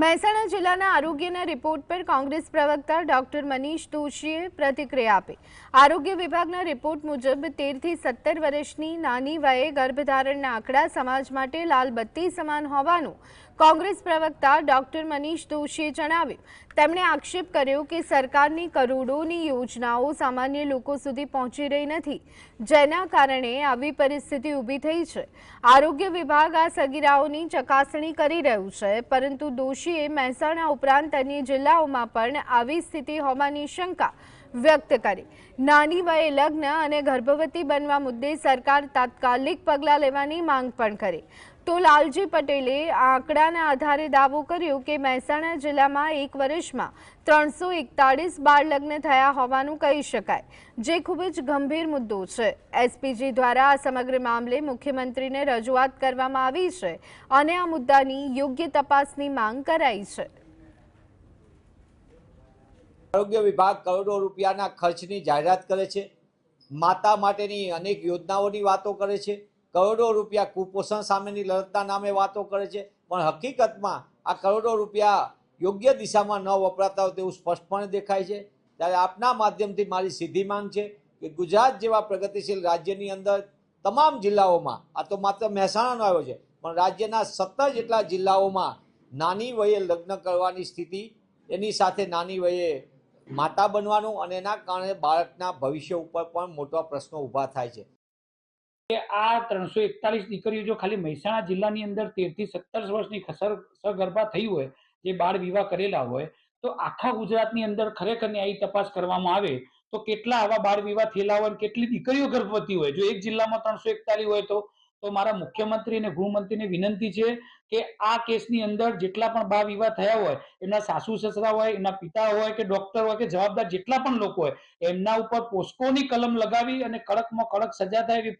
મહેસાણા જિલ્લાના આરોગ્યના રિપોર્ટ પર કોંગ્રેસ પ્રવક્તા ડોક્ટર મનીષ દોશીએ પ્રતિક્રિયા આપી. આરોગ્ય વિભાગના રિપોર્ટ મુજબ તેરથી સત્તર વર્ષની નાની વયે ગર્ભધારણના આંકડા સમાજ માટે લાલબત્તી સમાન હોવાનું કોંગ્રેસ પ્રવક્તા ડોક્ટર મનીષ દોશીએ જણાવ્યું. તેમણે આક્ષેપ કર્યો કે સરકારની કરોડોની યોજનાઓ સામાન્ય લોકો સુધી પહોંચી રહી નથી, જેના કારણે આવી પરિસ્થિતિ ઊભી થઈ છે. આરોગ્ય વિભાગ આ સગીરાઓની ચકાસણી કરી રહ્યું છે, પરંતુ દોશીએ મહેસાણા ઉપરાંત અન્ય જિલ્લાઓમાં પણ આવી સ્થિતિ હોવાની શંકા વ્યક્ત કરી. નાની વયે લગ્ન અને ગર્ભવતી બનવા મુદ્દે સરકાર તાત્કાલિક પગલાં લેવાની માંગ પણ કરી. તો લાલજી પટેલે આંકડાના આધારે દાવો કર્યો કે મહેસાણા જિલ્લામાં એક વર્ષમાં ત્રણસો એકતાળીસ બાળ લગ્ન થયા હોવાનું કહી શકાય. જે ખૂબ જ ગંભીર મુદ્દો છે. એસપીજી દ્વારા આ સમગ્ર મામલે મુખ્યમંત્રીને રજૂઆત કરવામાં આવી છે અને આ મુદ્દાની યોગ્ય તપાસની માંગ કરાઈ છે. આરોગ્ય વિભાગ કરોડો રૂપિયાના ખર્ચની જાહેરાત કરે છે. માતા માટેની અનેક યોજનાઓની વાતો કરે છે. કરોડો રૂપિયા કુપોષણ સામેની લડતના નામે વાતો કરે છે. પણ હકીકતમાં આ કરોડો રૂપિયા યોગ્ય દિશામાં ન વપરાતા હોય તેવું સ્પષ્ટપણે દેખાય છે. ત્યારે આપના માધ્યમથી મારી સીધી માંગ છે કે ગુજરાત જેવા પ્રગતિશીલ રાજ્યની અંદર તમામ જિલ્લાઓમાં, આ તો માત્ર મહેસાણાનો આવ્યો છે, પણ રાજ્યના સત્તર જેટલા જિલ્લાઓમાં નાની વયે લગ્ન કરવાની સ્થિતિ, એની સાથે નાની વયે માતા બનવાનું અને એના કારણે બાળકના ભવિષ્ય ઉપર પણ મોટા પ્રશ્નો ઊભા થાય છે. કે આ ત્રણસો એકતાલીસ દીકરીઓ જો ખાલી મહેસાણા જિલ્લાની અંદર તેરથી સત્તર વર્ષની સગર્ભા થઈ હોય, જે બાળ વિવાહ કરેલા હોય, તો આખા ગુજરાતની અંદર ખરેખર ન્યાયી તપાસ કરવામાં આવે, તો કેટલા આવા બાળ વિવાહ થયેલા હોય કેટલી દીકરીઓ ગર્ભવતી હોય? જો એક જિલ્લામાં ત્રણસો એકતાલીસ હોય તો તો મારા મુખ્યમંત્રી અને ગૃહમંત્રીને વિનંતી છે કે આ કેસની અંદર જેટલા પણ બાળ વિવાહ થયા હોય એમના સાસુ સસરા હોય એમના પિતા હોય કે ડોક્ટર હોય કે જવાબદાર જેટલા પણ લોકો હોય, એમના ઉપર પોસ્કોની કલમ લગાવી અને કડકમાં કડક સજા થાય એવી